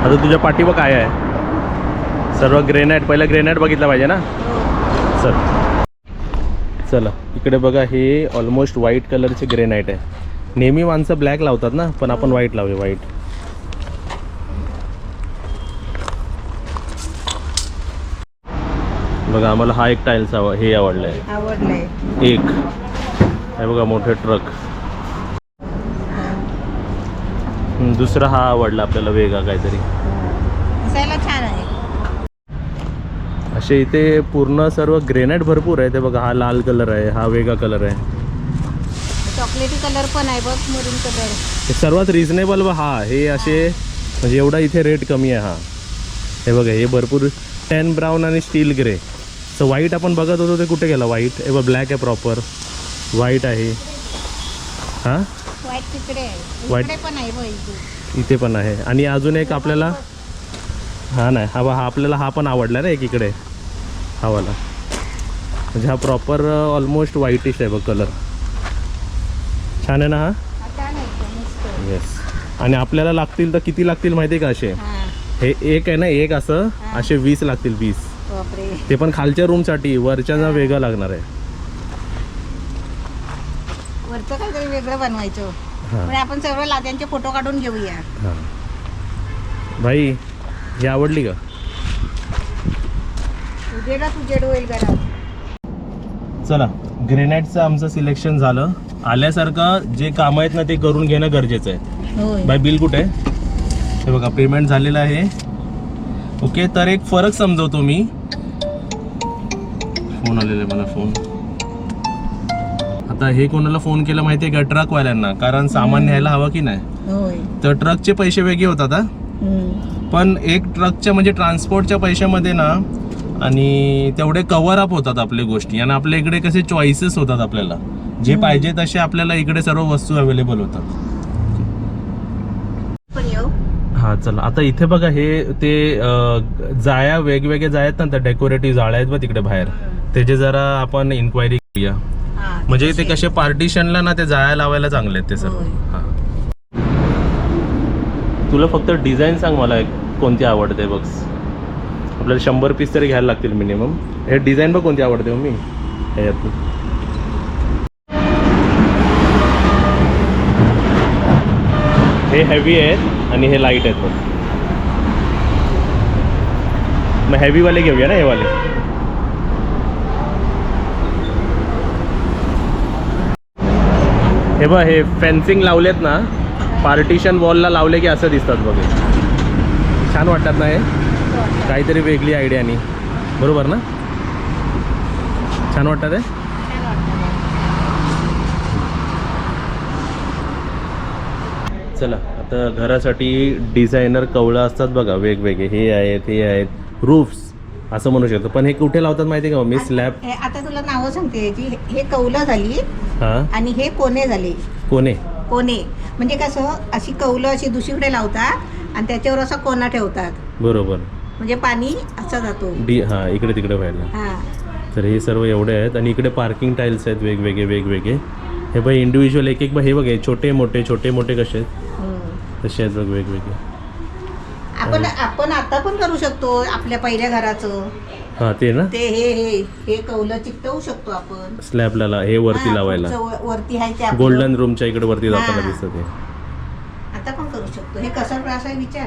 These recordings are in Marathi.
आता तुझ्या पाठीवर काय आहे? सर्व ग्रेनाईट पहिलं ग्रेनाईट बघितलं पाहिजे ना? चल. चला इकडे बघा हे ऑलमोस्ट व्हाईट कलरचे ग्रेनाईट आहे. नेहमी माणसं ब्लॅक लावतात ना पण आपण व्हाईट लावूया व्हाईट बघा आम्हाला हा एक टाईल्स हवा हे आवडलं आहे आवडलंय. एक. हे बघा मोठे ट्रक हम्म, दुसरा हा आवडला आपल्याला वेगळा काहीतरी. दिसायला छान आहे. असे इथे पूर्ण सर्व ग्रेनाईट भरपूर आहे. ते बघा हा लाल कलर आहे हा वेगळा कलर आहे. चॉकलेटी कलर पण आहे बघ मरून कलर सर्वात रिझनेबल हा हे असे म्हणजे एवढा इथे रेट कमी आहे हा. हे बघा हे भरपूर टॅन ब्राऊन आणि स्टील ग्रे सो व्हाईट आपण बघत होतो ते कुठे गेला? व्हाईट हे बघ ब्लॅक आहे प्रॉपर व्हाईट आहे. हां? व्हाईट तिकडे आहे. White. इकडे पण आहे बघ इथे. पण आहे. आणि अजून एक आपल्याला हा नाही हा बा- हा आपल्याला हा पण आवडला ना एक इकडे. हा वाला. म्हणजे हा प्रॉपर ऑलमोस्ट व्हाईटिश आहे बघ कलर छान आहे ना हा? मस्त येस आणि आपल्याला लागतील तर किती लागतील माहिती आहे का असे? हा. हे एक आहे ना एक असं असे वीस लागतील वीस. बापरे. ते पण खालच्या रूमसाठी वरच्या वेगळं लागणार आहे. वरचं काहीतरी वेगळं बनवायचं. हां. आपण सर्व लाद्यांचे फोटो काढून घेऊया. हां. भाई ही आवडली का? उजेडा तुझेड होईल घरात. चला ग्रेनाईटचं आमचं सिलेक्शन झालं. आल्यासारखं जे कामं आहेत ना ते करून घेणं गरजेचं आहे. होय. बाय बिल कुठे आहे? हे बघा पेमेंट झालेलं आहे. ओके तर एक फरक समजवतो मी. फोन आलेला आहे मला फोन आता हे कोणाला फोन केला माहिती आहे का? ट्रकवाल्यांना कारण सामान न्यायला हवं की नाही? तर ट्रकचे पैसे वेगळे होतात हा. पण एक ट्रकच्या म्हणजे ट्रान्सपोर्टच्या पैशामध्ये ना आणि तेवढे कव्हर अप होतात आपल्या गोष्टी. आणि आपल्या इकडे कसे चॉईसेस होतात आपल्याला. जे पाहिजे तसे आपल्याला इकडे सर्व वस्तू अवेलेबल होतात. हा चला. आता इथे बघा हे ते अं, जाया वेगवेगळे जाया आहेत ना त्या डेकोरेटिव्ह जाळ्या आहेत बघ तिकडे बाहेर. त्याचे जरा आपण इन्क्वायरी करूया. म्हणजे ते. कसे पार्टिशनला ना ते जाया लावायला चांगले आहेत ते सर्व. हा. तुला फक्त डिझाईन सांग मला कोणती आवडते बघ. आपल्याला शंभर पीस तरी घ्यायला लागतील मिनिमम हे डिझाईन बघ कोणती आवडते मी ह्याच्यात हे हेवी आहेत आणि हे लाइट आहेत बघ. मग हेवीवाले घेऊया ना हे वाले? हे बघ हे फेन्सिंग लावलेत ना पार्टिशन वॉलला लावले की असं दिसतात बघ. छान वाटतात ना हे? काहीतरी वेगळी आयडिया आणि. बरोबर ना? छान वाटतात हे. चला आता घरासाठी डिझायनर कवळं असतात बघा वेगवेगळे. हे आहेत हे आहेत. रूफ्स असं म्हणू शकतो. पण हे कुठे लावतात माहिती आहे का? मी स्लॅब आता तुला नावं सांगते हे- कौलं झाली. हां? आणि हे कोणे झाले? कोणे? कोणे. म्हणजे कसं अशी कौलं अशी दुसरीकडे लावतात आणि त्याच्यावर असा कोना ठेवतात. बरोबर. म्हणजे पाणी असा जातो. डी हां इकडे तिकडे व्हायला. हा. तर हे सर्व एवढे आहेत आणि इकडे पार्किंग टाईल्स आहेत वेगवेगळे वेगवेगळे. हे बघ इंडिव्हिज्युअल एक एक बघ हे बघ हे छोटे मोठे छोटे मोठे कसे आहेत? हम्म. तसे आहेत बघ वेगवेगळे. आपण आपण आता पण करू शकतो आपल्या पहिल्या घराचं. हां ते ना? ते हे हे हे कौलं चिकटवू शकतो आपण. स्लॅबला ला हे वरती हा, लावायला. पुढचं व- वरती आहे ते आपलं. गोल्डन रूमच्या इकडे वरती जाताना हां. दिसतं ते. आता पण करू शकतो. हे कसं त्रास आहे विचार.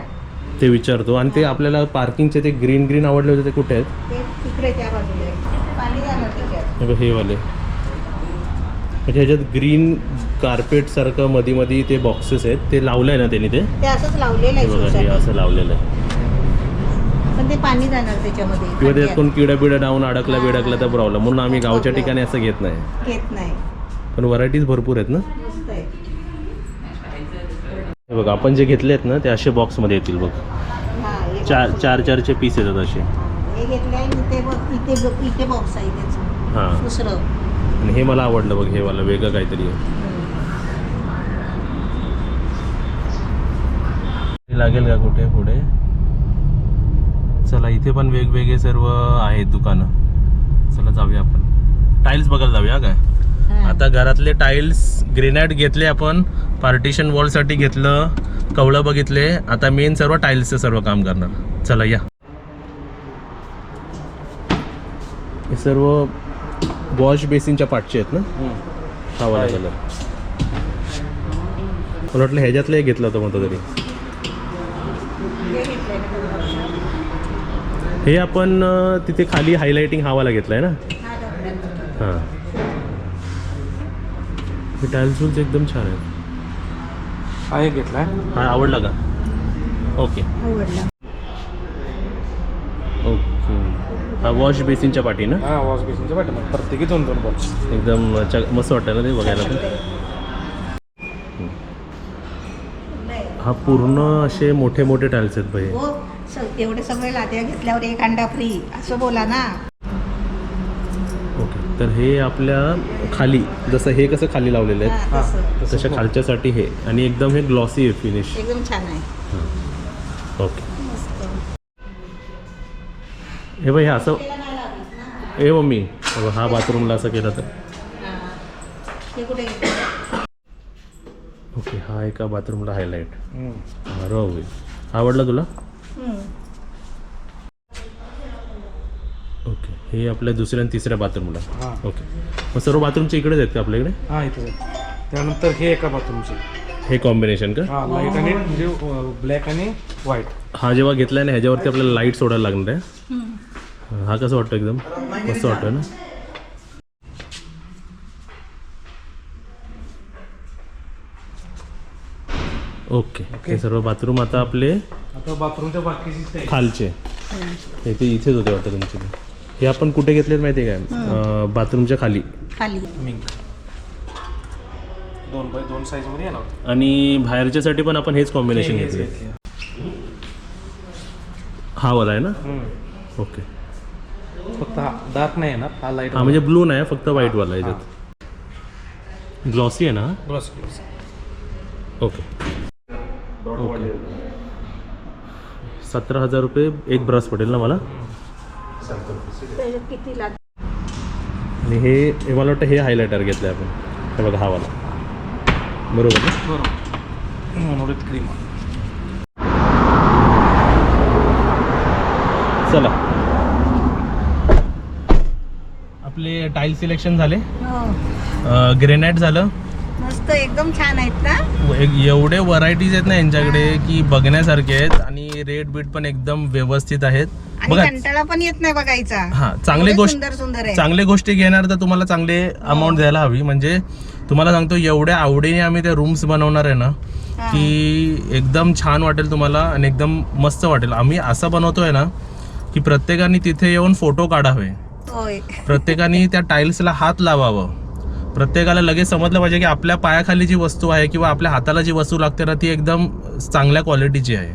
ते विचारतो. आणि ते आपल्याला पार्किंगचे ते ग्रीन ग्रीन आवडले होते ते कुठे आहेत? ते तिकडे त्या बाजूला आहे. पाणी जाणार त्याच्यात हे बघ हे वाले. म्हणजे ह्याच्यात ग्रीन कार्पेट सारखं मध्ये मध्ये ते बॉक्सेस आहेत. ते लावलंय ना त्यांनी ते? ते असंच लावलेलं हे आहे बघा हे सोसायटीत. असं लावलेलं आहे. पण ते पाणी जाणार त्याच्यामध्ये किंवा. कोण किडा बिडा डाऊन अडकला बिडकला तर प्रॉब्लेम म्हणून आम्ही गावच्या ठिकाणी असं घेत नाही. घेत नाही. पण व्हरायटीज भरपूर आहेत ना? मस्त आहे. हे बघ आपण जे घेतले आहेत ना ते असे बॉक्समध्ये येतील बघ. हा, चार. चार चारचे पीस येतात असे. हे घेतले आहे इथे बघ इथे बघ इथे बॉक्स आहे त्याचं. हां. दुसरं. आणि हे मला आवडलं बघ हे वाला वेगळं काहीतरी आहे. हे लागेल का कुठे पुढे? चला इथे पण वेगवेगळे सर्व आहेत दुकानं. चला जाऊया आपण. टाईल्स बघायला जाऊया काय. आता घरातले टाईल्स ग्रेनाईट घेतले आपण पार्टिशन वॉलसाठी घेतलं कवळं बघितले आता मेन सर्व टाईल्सचं सर्व काम करणार. चला या. हे सर्व वॉश बेसिनच्या पाठचे आहेत ना? हा. वाला कलर मला वाटलं ह्याच्यातलं घेतलं होतं म्हणतो तरी. हे? हे आपण तिथे खाली हायलाइटिंग हा वाला घेतलाय ना? हा. हां हे टाईल्स रूल्स एकदम छान आहेत. हा एक घेतलाय. हा आवडला का? ओके. आवडला. ओके. हा वॉश बेसिनच्या पाठी ना? हा वॉश बेसिनच्या पाठी. प्रत्येकी दोन दोन बॉक्स एकदम मस्त वाटतं ना ते बघायला पण? हा पूर्ण असे मोठे मोठे टाईल्स आहेत भाई हो एवढे सगळे लाद्या घेतल्यावर एक अंडा फ्री असं बोला ना. ओके तर हे आपल्या खाली जसं हे कसं खाली लावलेलं आहे हा, तसं. तशा खालच्यासाठी हे. आणि एकदम हे ग्लॉसी आहे फिनिश एकदम छान आहे. ओके. मस्त. हे भाई हे असं त्याला नाही लावलीस ना? ए मम्मी अगं हा बाथरूमला असं केलं तर. हा. हे कुठे घेतलं? ओके हा एका बाथरूमला हायलाईट बरं होईल आवडला तुला? हम्म. ओके. हे आपल्या दुसऱ्या आणि तिसऱ्या बाथरूमला हा. ओके. मग सर्व बाथरूमच्या इकडेच आहेत का आपल्याकडे हा इथे त्यानंतर हे एका बाथरूमचे हे कॉम्बिनेशन का? हा लाइट आणि म्हणजे ब्लॅक आणि व्हाईट हा जेव्हा घेतलाय ना ह्याच्यावरती आपल्याला लाइट सोडायला लागणार आहे. हा कसं वाटतं एकदम? मस्त वाटतं ना? ओके. हे सर्व बाथरूम आता आपले आता बाथरूमच्या बाकीची ते खालचे. हे ते इथेच होते वाटतं तुमचे ते. हे आपण कुठे घेतलेत माहिती आहे काय अं, बाथरूमच्या खाली. खाली. मिंक दोन बाय दोन साईजमध्ये येणार. आणि बाहेरच्यासाठी पण आपण हेच कॉम्बिनेशन घेतले. हा वाला आहे ना. ओके. फक्त हा डार्क नाही येणार हा लाइट हा म्हणजे ब्लू नाही फक्त व्हाईट वाला आहे याच्यात ग्लॉसी आहे ना? हा? Gloss okay. ओके सतरा हजार रुपये एक ब्रश पडेल ना मला? किती लाद आणि हे हे मला वाटतं हे हायलायटर घेतलं आहे आपण. हे बघा हा वाला. बरोबर ना? बरोबर. क्रीम चला. आपले टाईल सिलेक्शन झाले. हो. ग्रेनाईट झालं. मस्त एकदम छान आहेत ना एक- एवढे व्हरायटीज आहेत ना यांच्याकडे की बघण्यासारखे आहेत आणि रेट बीट पण एकदम व्यवस्थित आहेत. आणि बघा कंटाळा पण येत नाही बघायचा. हा चांगली एवढे गोष्ट सुंदर सुंदर आहे चांगली गोष्टी घेणार तर तुम्हाला चांगले अमाऊंट द्यायला हवी. म्हणजे तुम्हाला सांगतो एवढ्या आवडीने आम्ही ते रूम्स बनवणार आहे ना हा. की एकदम छान वाटेल तुम्हाला आणि एकदम मस्त वाटेल. आम्ही असं बनवतोय ना की प्रत्येकाने तिथे येऊन फोटो काढावे. होय. प्रत्येकाने त्या टाईल्सला हात लावावं. प्रत्येकाला लगेच समजलं पाहिजे की आपल्या पायाखाली जी वस्तू आहे किंवा आपल्या हाताला जी वस्तू लागते ना ती एकदम चांगल्या क्वालिटीची आहे.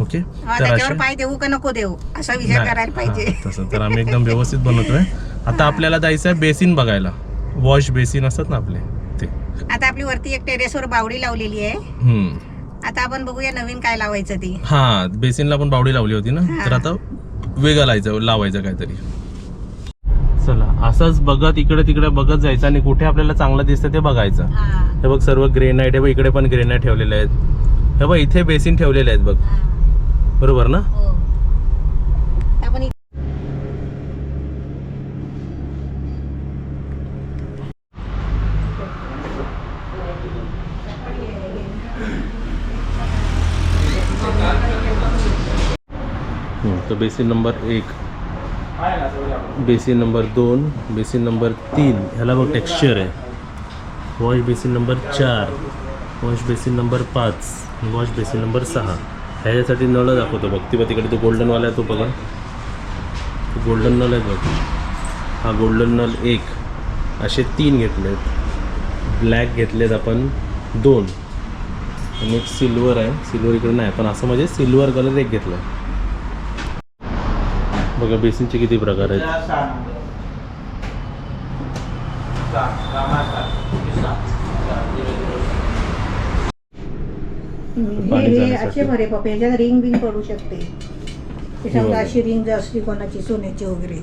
ओके तर पाय देऊ का नको देऊ? असा विचार. करायला पाहिजे. तसं तर आम्ही एकदम व्यवस्थित बनवतोय. आता आपल्याला जायचं आहे बेसिन बघायला. वॉश बेसिन असतात ना आपले ते. आता आपली वरती एक टेरेसवर बावडी लावलेली आहे. आता आपण बघूया नवीन काय लावायचं ती. हा बेसिनला पण बावडी लावली होती ना. तर आता वेगळं लावायचं लावायचं काहीतरी. असंच बघत इकडे तिकडे बघत जायचं आणि कुठे आपल्याला चांगलं दिसतं ते बघायचं. हा, हे बघ सर्व ग्रेनाईट आहे बघ इकडे पण ग्रेनाईट ठेवलेले आहेत. हे बघ इथे बेसिन ठेवलेले आहेत बघ. हा, बरोबर ना? हो. तर बेसिन नंबर एक. बेसिन नंबर दोन बेसिन नंबर तीन ह्याला बघ टेक्स्चर आहे. वॉश बेसिन नंबर चार वॉश बेसिन नंबर पाच वॉश बेसिन नंबर सहा. ह्याच्यासाठी नळ दाखवतो बघ. ती बघ तिकडे तो गोल्डनवाला आहे तो बघा. तो गोल्डन नळ आहे बघ. हा गोल्डन नल एक. असे तीन घेतलेत. ब्लॅक घेतलेत आपण दोन. आणि एक सिल्वर आहे. सिल्वर इकडे नाही पण असं म्हणजे सिल्वर कलर एक घेतला बघा बेसिनचे किती प्रकार आहेत? हे- हे बरे याच्यात रिंग बिंग पडू शकते. त्याच्यामुळे. अशी रिंग जर असली कोणाची सोन्याची वगैरे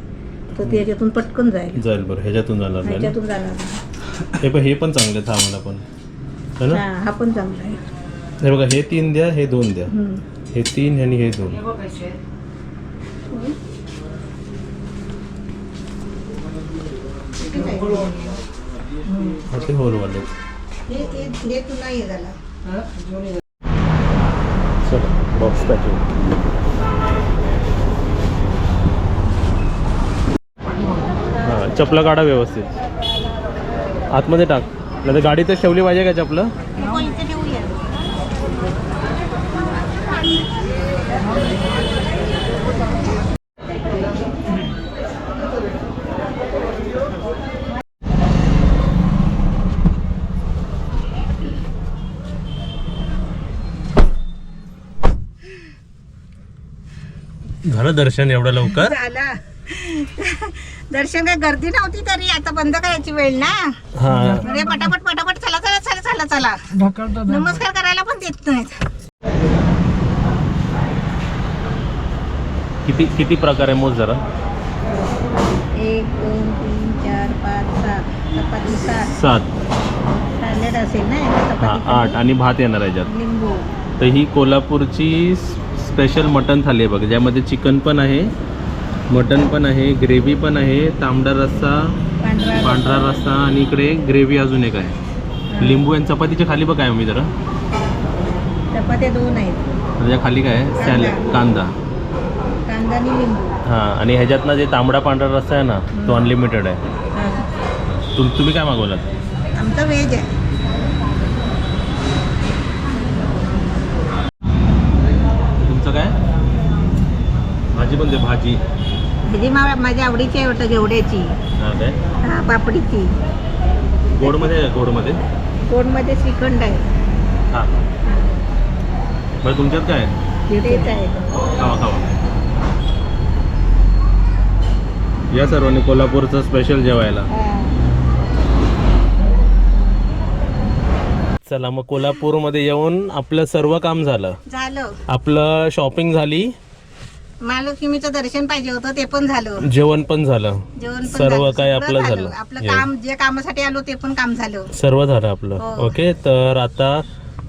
तर ते याच्यातून पटकन जाईल. जाईल बरं ह्याच्यातून जाणार नाही ना? ह्याच्यातून जाणार नाही. हे पण हे पण चांगले आहेत हा मला पण. है हा हा चांगला आहे. हे बघा हे तीन द्या हे दोन द्या. हे तीन आणि हे दोन. किती पाहिजे? हा ते होलवाले हे हे- हे तुला हे? झाला चला बॉक्स पॅकिंग हां चपला काढा व्यवस्थित. आतमध्ये टाक. नाही तर गाडी तर ठेवली पाहिजे का चपलं नको इथे ठेवूया झालं दर्शन एवढं लवकर? झाला. दर्शन काय गर्दी नव्हती तरी आता बंद करायची वेळ ना? हां. अरे पटापट पटापट चला चला चला चला चला. नमस्कार करायला पण देत नाहीत. किती किती प्रकार आहे मोज जरा? एक दोन तीन चार पाच सहा. चपाती सात. सात. सॅलेड असेल ना हां आठ आणि भात येणार आहे याच्यात. लिंबू. तर ही कोल्हापूरची स्पेशल मटन थाली आहे बघ ज्यामध्ये चिकन पण आहे मटन पण आहे ग्रेव्ही पण आहे तांबडा रस्सा पांढरा रस्सा. आणि इकडे ग्रेव्ही अजून एक आहे. लिंबू आणि चपातीच्या खाली बघ मी जरा. चपात्या दोन आहेत. त्याच्याखाली काय सॅलड कांदा. कांदा. आणि लिंबू. हां आणि ह्याच्यातनं जे तांबडा पांढरा रस्सा आहे ना तो अनलिमिटेड आहे. हा. तुम तुम्ही काय मागवलात? आमचं व्हेज आहे तुमचं काय भाजी? दे भाजी मा माझ्या आवडीची आहे वाटतं हां काय? हा पापडीची. गोडमध्ये आहे का गोडमध्ये? कोणमध्ये श्रीखंड आहे. हां. बरं तुमच्यात काय आहे? तेच आहे. खावा खावा. या सर्वांनी कोल्हापूरचं स्पेशल जेवायला. चला मग कोल्हापूरमध्ये येऊन आपलं सर्व काम झालं. झालं. आपलं शॉपिंग झाली. महालक्ष्मीचं दर्शन पाहिजे होतं ते पण झालं. जेवण पण झालं. जेवण पण सर्व झालं. काही सगळं आपलं झालं. आपलं Yes. काम जे कामासाठी आलो ते पण काम झालं. सर्व झालं आपलं. हो. ओके तर आता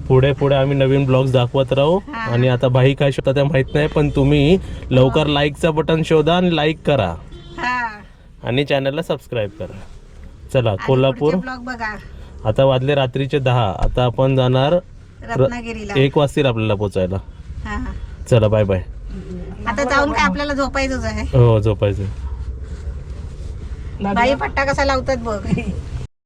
पुढे पुढे आम्ही नवीन ब्लॉग्स दाखवत राहू. हा. आणि आता बाई काय शोधता ते माहीत नाही पण तुम्ही लवकर लाईकचं बटन शोधा आणि लाईक करा. हा. आणि चॅनलला सबस्क्राईब करा. चला कोल्हापूर. ब्लॉग बघा. आता वाजले रात्रीचे दहा. आता आपण जाणार रत्नागिरीला. एक वाजतील आपल्याला पोचायला. हा चला बाय बाय आता जाऊन काय आपल्याला झोपायचंच आहे. हो झोपायचं बाई पट्टा कसा लावतात बघ.